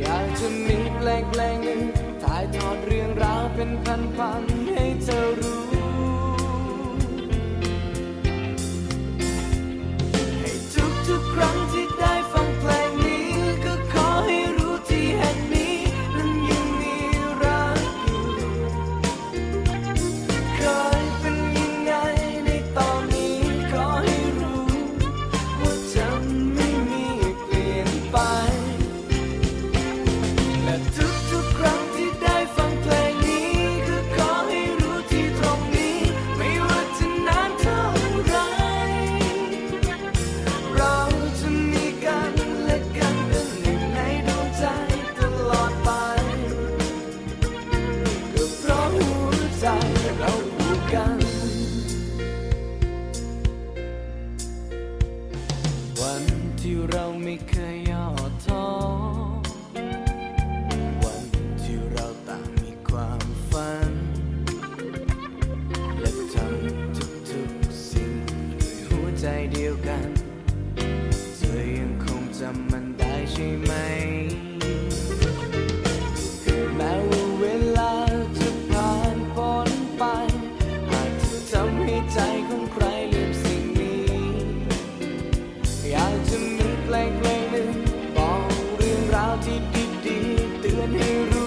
อยากจะมีเพลงเพลงหนึ่งถ่ายทอดเรื่องราวเป็นพันๆให้เธอรู้ กัน วันที่เราไม่เคยย่อท้อ วันที่เราต่างมีความฝัน และทำทุกๆสิ่งด้วยหัวใจเดียวกัน ที่ดีๆเตือนให้รู้